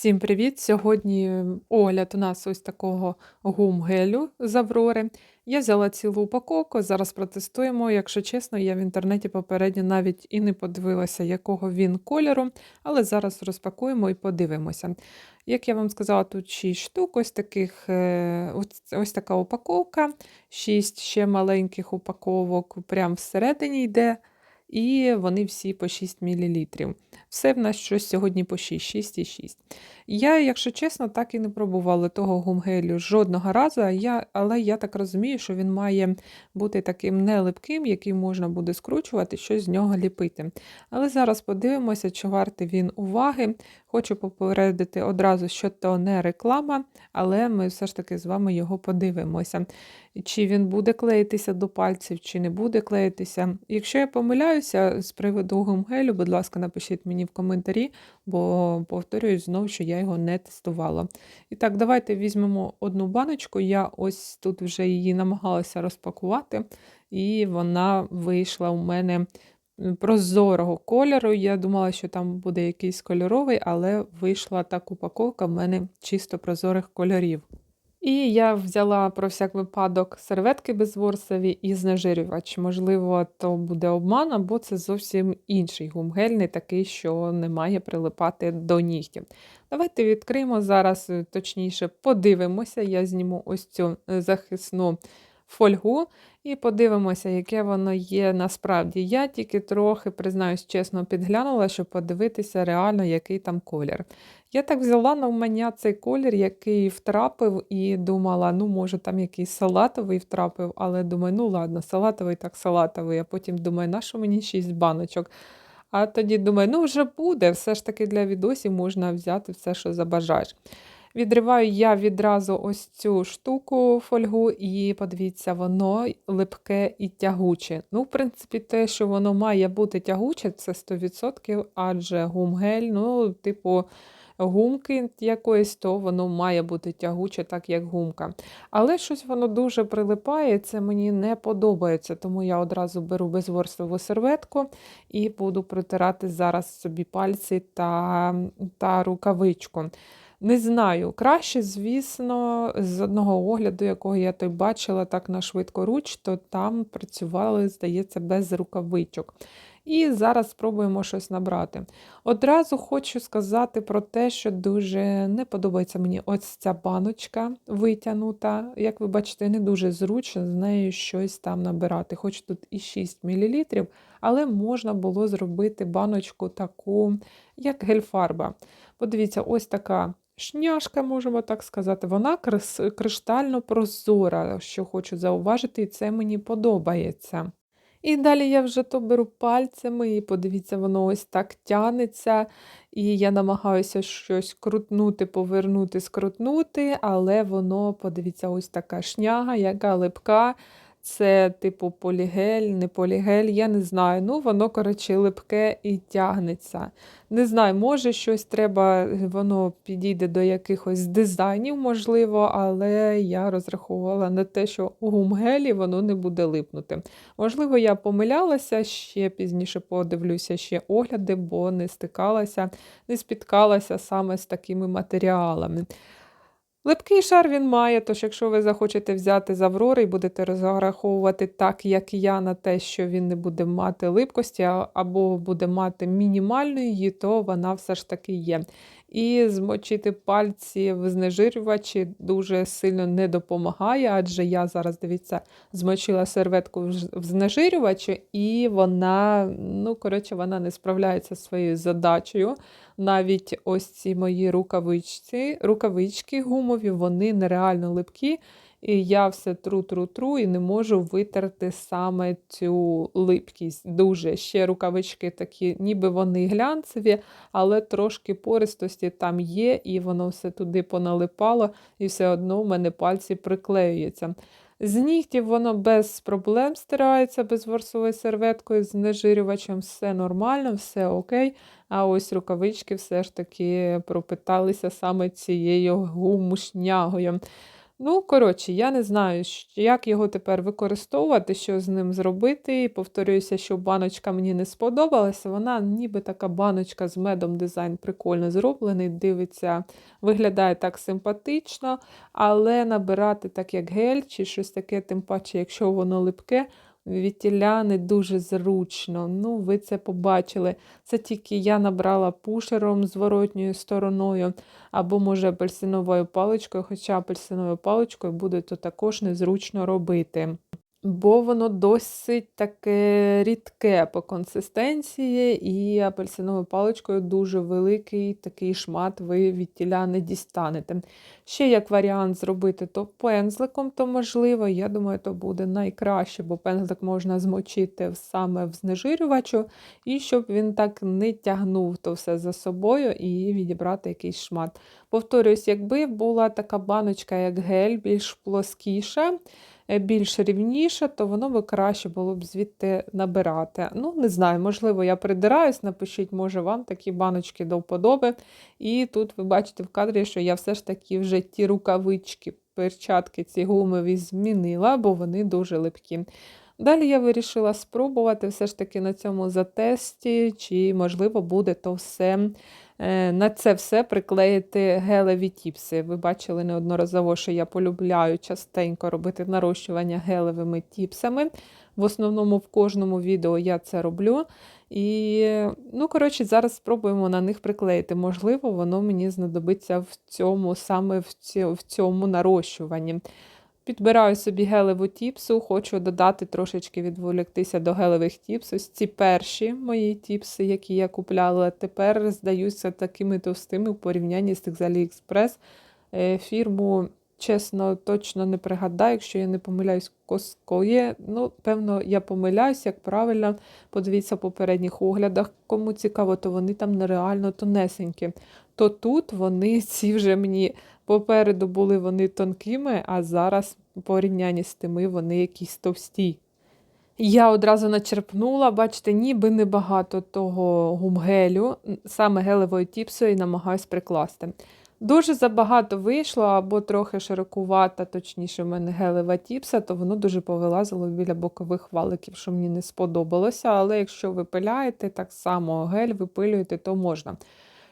Всім привіт! Сьогодні огляд у нас ось такого гум-гелю з Аврори. Я взяла цілу упаковку, зараз протестуємо. Якщо чесно, я в інтернеті попередньо навіть і не подивилася, якого він кольору, але зараз розпакуємо і подивимося. Як я вам сказала, тут 6 штук, ось таких, е, ось, така упаковка, 6 ще маленьких упаковок прямо всередині йде. І вони всі по 6 мл. Все в нас щось сьогодні по 6, 6,6. Я, якщо чесно, так і не пробувала того гумгелю жодного разу, я, але я так розумію, що він має бути таким нелипким, який можна буде скручувати, щось з нього ліпити. Але зараз подивимося, чи вартий він уваги. Хочу попередити одразу, що то не реклама, але ми все ж таки з вами його подивимося. Чи він буде клеїтися до пальців, чи не буде клеїтися. Якщо я помиляюся з приводу гумгелю, будь ласка, напишіть мені в коментарі, бо повторюю знову, що я його не тестувала. І так, давайте візьмемо одну баночку. Я ось тут вже її намагалася розпакувати, і вона вийшла у мене прозорого кольору. Я думала, що там буде якийсь кольоровий, але вийшла так упаковка в мене чисто прозорих кольорів. І я взяла про всяк випадок серветки безворсові і знежирювач. Можливо, то буде обман, або це зовсім інший гумгель, такий, що не має прилипати до нігтів. Давайте відкриємо зараз, е, точніше, подивимося. Я зніму ось цю е, захисну фольгу і подивимося, яке воно є насправді. Я тільки трохи, признаюсь чесно, підглянула, щоб подивитися реально, який там колір. Я так взяла на мене цей колір, який втрапив, і думала, ну, може, там якийсь салатовий втрапив, але думаю, ну ладно, салатовий так салатовий. А потім думаю, на що мені 6 баночок? А тоді думаю, ну вже буде, все ж таки для відосів можна взяти все, що забажаєш. Відриваю я відразу ось цю штуку фольгу, і подивіться, воно липке і тягуче. Ну, в принципі, те, що воно має бути тягуче, це 100%, адже гумгель, ну, типу гумки якоїсь, то воно має бути тягуче, так як гумка. Але щось воно дуже прилипає, це мені не подобається, тому я одразу беру безворстову серветку і буду протирати зараз собі пальці та, та рукавичку. Не знаю, краще, звісно, з одного огляду, якого я той бачила так на швидкоруч, то там працювали, здається, без рукавичок. І зараз спробуємо щось набрати. Одразу хочу сказати про те, що дуже не подобається мені ось ця баночка витягнута. Як ви бачите, не дуже зручно з нею щось там набирати. Хоч тут і 6 мл, але можна було зробити баночку таку, як гельфарба. Подивіться, ось така. Шняшка, можемо так сказати, вона криштально прозора, що хочу зауважити, і це мені подобається. І далі я вже то беру пальцями, і подивіться, воно ось так тянеться. І я намагаюся щось крутнути, повернути, скрутнути, але воно, подивіться, ось така шняга, яка липка. Це, типу, полігель, не полігель, я не знаю. Ну, воно, коротше, липке і тягнеться. Не знаю, може щось треба, воно підійде до якихось дизайнів, можливо, але я розраховувала на те, що у гумгелі воно не буде липнути. Можливо, я помилялася, ще пізніше подивлюся ще огляди, бо не стикалася, не спіткалася саме з такими матеріалами. Липкий шар він має, тож якщо ви захочете взяти з Аврори і будете розраховувати так, як я, на те, що він не буде мати липкості, або буде мати мінімальну її, то вона все ж таки є. І змочити пальці в знежирювачі дуже сильно не допомагає, адже я зараз, дивіться, змочила серветку в знежирювачі, і вона, ну, коротше, вона не справляється зі своєю задачею. Навіть ось ці мої рукавичці, рукавички гумові, вони нереально липкі. І я все тру-тру-тру і не можу витерти саме цю липкість. Дуже ще рукавички такі, ніби вони глянцеві, але трошки пористості там є, і воно все туди поналипало, і все одно в мене пальці приклеюються. З нігтів воно без проблем стирається безворсовою серветкою, з нежирювачем все нормально, все окей. А ось рукавички все ж таки пропиталися саме цією гумушнягою. Ну, коротше, я не знаю, як його тепер використовувати, що з ним зробити. Повторююся, що баночка мені не сподобалася. Вона ніби така баночка з медом дизайн прикольно зроблений. Дивиться, виглядає так симпатично, але набирати так, як гель, чи щось таке, тим паче, якщо воно липке. Відтіля не дуже зручно. Ну, ви це побачили. Це тільки я набрала пушером зворотньою стороною або, може, апельсиновою паличкою, хоча апельсиновою паличкою буде то також незручно робити. Бо воно досить таке рідке по консистенції, і апельсиновою паличкою дуже великий такий шмат ви від тіля не дістанете. Ще як варіант зробити то пензликом, то можливо, я думаю, то буде найкраще, бо пензлик можна змочити саме в знежирювачу, і щоб він так не тягнув то все за собою і відібрати якийсь шмат. Повторюсь, якби була така баночка, як гель, більш плоскіша, більш рівніша, то воно би краще було б звідти набирати. Ну, не знаю, можливо, я придираюсь, напишіть, може, вам такі баночки до вподоби. І тут ви бачите в кадрі, що я все ж таки вже ті рукавички, перчатки ці гумові змінила, бо вони дуже липкі. Далі я вирішила спробувати все ж таки на цьому затесті, чи, можливо, буде то все. Е, На це все приклеїти гелеві тіпси. Ви бачили неодноразово, що я полюбляю частенько робити нарощування гелевими тіпсами. В основному в кожному відео я це роблю. І, ну, коротше, зараз спробуємо на них приклеїти. Можливо, воно мені знадобиться в цьому, саме в цьому нарощуванні. Підбираю собі гелеву тіпсу, хочу додати трошечки відволіктися до гелевих тіпс. Ось ці перші мої тіпси, які я купляла, тепер здаються такими товстими в порівнянні з тих з AliExpress. Е, Фірму, чесно, точно не пригадаю, якщо я не помиляюсь, Costco є. Ну, певно, я помиляюсь, як правильно. Подивіться в попередніх оглядах. Кому цікаво, то вони там нереально тонесенькі. То тут вони ці вже мені Попереду були вони тонкими, а зараз, в порівнянні з тими, вони якісь товсті. Я одразу начерпнула, бачите, ніби небагато того гумгелю, саме гелевої тіпсою, і намагаюсь прикласти. Дуже забагато вийшло, або трохи широкувата, точніше, в мене гелева тіпса, то воно дуже повилазило біля бокових валиків, що мені не сподобалося. Але якщо ви пиляєте, так само гель випилюєте, то можна.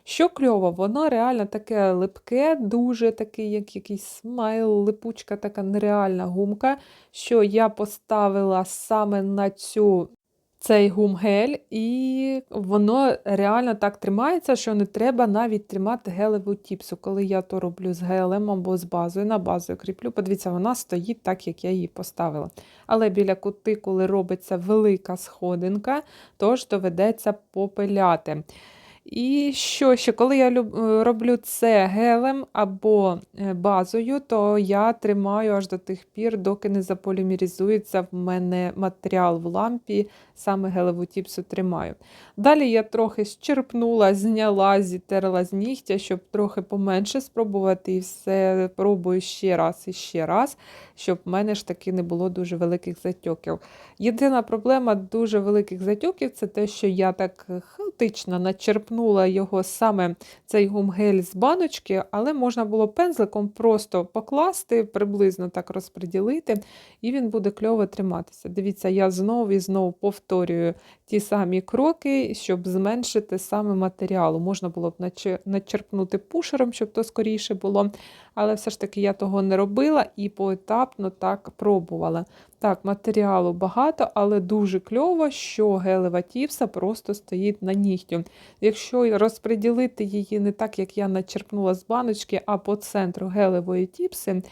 Що кльово, воно реально таке липке, дуже такий, як якийсь смайл, липучка, така нереальна гумка, що я поставила саме на цю. Цей гумгель, і воно реально так тримається, що не треба навіть тримати гелеву тіпсу. Коли я то роблю з гелем або з базою, на базою кріплю, подивіться, вона стоїть так, як я її поставила. Але біля кутикули робиться велика сходинка, тож доведеться попиляти. І що ще, коли я е, роблю це гелем або е, базою, то я тримаю аж до тих пір, доки не заполімеризується в мене матеріал в лампі, саме гелеву тіпсу тримаю. Далі я трохи щерпнула, зняла, зітерла з нігтя, щоб трохи поменше спробувати, і все пробую ще раз і ще раз, щоб в мене ж таки не було дуже великих затьоків. Єдина проблема дуже великих затьоків це те, що я так хаотично начерпнула його саме цей гумгель з баночки, але можна було пензликом просто покласти, приблизно так розподілити, і він буде кльово триматися. Дивіться, я знову і знову повторюю ті самі кроки, щоб зменшити саме матеріалу. Можна було б начерпнути пушером, щоб то скоріше було, але все ж таки я того не робила і поетапно так пробувала. Так, матеріалу багато, але дуже кльово, що гелева тіпса просто стоїть на нігтю. Якщо розподілити її не так, як я начерпнула з баночки, а по центру гелевої тіпси,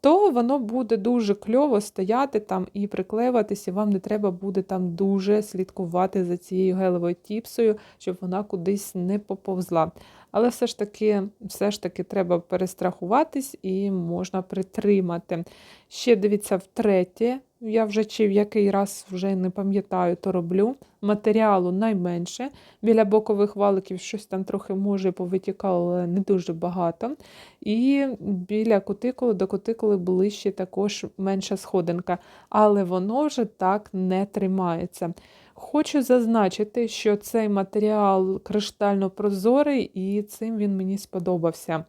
то воно буде дуже кльово стояти там і приклеюватися, вам не треба буде там дуже слідкувати за цією гелевою тіпсою, щоб вона кудись не поповзла. Але все ж таки, все ж таки треба перестрахуватись і можна притримати. Ще дивіться, втретє, я вже чи в який раз вже не пам'ятаю, то роблю. Матеріалу найменше. Біля бокових валиків щось там трохи може повитікало, але не дуже багато. І біля кутикули до кутикули ближче також менша сходинка. Але воно вже так не тримається. Хочу зазначити, що цей матеріал криштально прозорий, і цим він мені сподобався.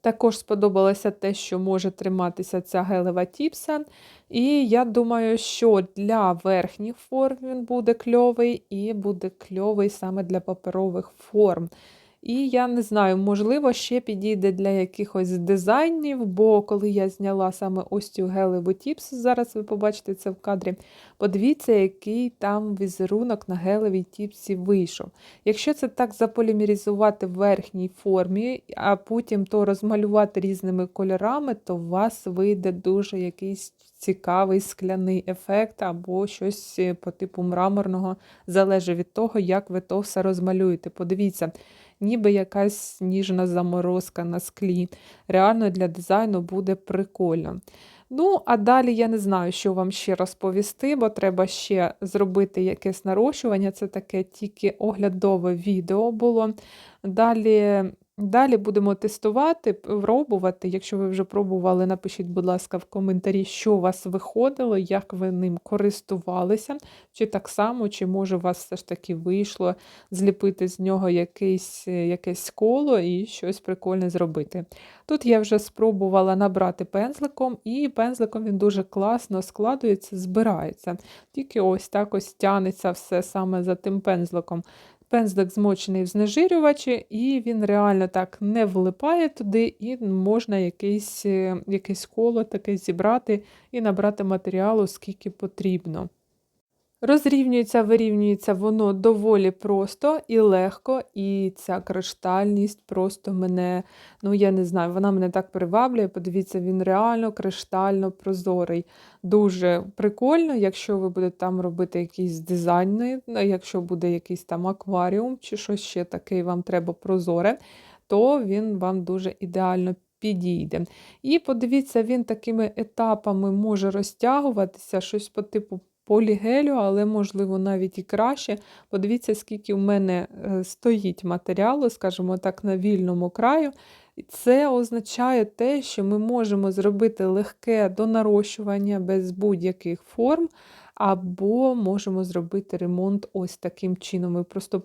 Також сподобалося те, що може триматися ця гелева тіпса. І я думаю, що для верхніх форм він буде кльовий, і буде кльовий саме для паперових форм. І я не знаю, можливо, ще підійде для якихось дизайнів, бо коли я зняла саме ось цю гелеву тіпс, зараз ви побачите це в кадрі, подивіться, який там візерунок на гелевій тіпсі вийшов. Якщо це так заполімеризувати в верхній формі, а потім то розмалювати різними кольорами, то у вас вийде дуже якийсь цікавий скляний ефект або щось е, по типу мраморного, залежить від того, як ви то все розмалюєте. Подивіться ніби якась сніжна заморозка на склі. Реально для дизайну буде прикольно. Ну, а далі я не знаю, що вам ще розповісти, бо треба ще зробити якесь нарощування. Це таке тільки оглядове відео було. Далі Далі будемо тестувати, пробувати. Якщо ви вже пробували, напишіть, будь ласка, в коментарі, що у вас виходило, як ви ним користувалися, чи так само, чи може у вас все ж таки вийшло зліпити з нього якесь, якесь коло і щось прикольне зробити. Тут я вже спробувала набрати пензликом, і пензликом він дуже класно складується, збирається. Тільки ось так ось тянеться все саме за тим пензликом. Пензлик змочений в знежирювачі, і він реально так не влипає туди, і можна якесь, е, якесь коло таке зібрати і набрати матеріалу, скільки потрібно. Розрівнюється, вирівнюється воно доволі просто і легко, і ця криштальність просто мене, ну я не знаю, вона мене так приваблює. Подивіться, він реально криштально прозорий. Дуже прикольно, якщо ви будете там робити якісь дизайни, якщо буде якийсь там акваріум чи щось ще таке, вам треба прозоре, то він вам дуже ідеально підійде. І подивіться, він такими етапами може розтягуватися, щось по типу полігелю, але, можливо, навіть і краще. Подивіться, скільки в мене е, стоїть матеріалу, скажімо так, на вільному краю. Це означає те, що ми можемо зробити легке донарощування без будь-яких форм. Або можемо зробити ремонт ось таким чином. Ми просто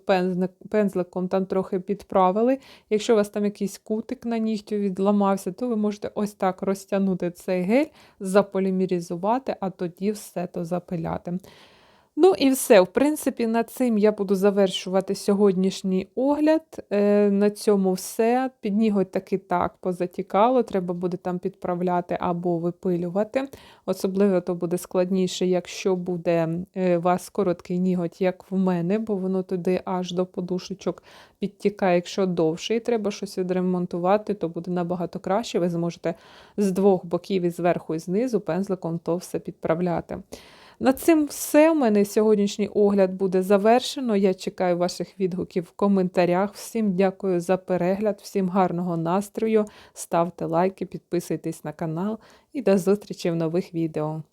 пензликом там трохи підправили. Якщо у вас там якийсь кутик на нігтю відламався, то ви можете ось так розтягнути цей гель, заполімеризувати, а тоді все то запиляти. Ну і все. В принципі, над цим я буду завершувати сьогоднішній огляд. Е, На цьому все. Підніготь таки так позатікало, треба буде там підправляти або випилювати. Особливо то буде складніше, якщо буде е, у вас короткий ніготь, як в мене, бо воно туди аж до подушечок підтікає, якщо довше, і треба щось відремонтувати, то буде набагато краще. Ви зможете з двох боків, і зверху і знизу, пензликом то все підправляти. На цим все. У мене сьогоднішній огляд буде завершено. Я чекаю ваших відгуків в коментарях. Всім дякую за перегляд, всім гарного настрою. Ставте лайки, підписуйтесь на канал і до зустрічі в нових відео.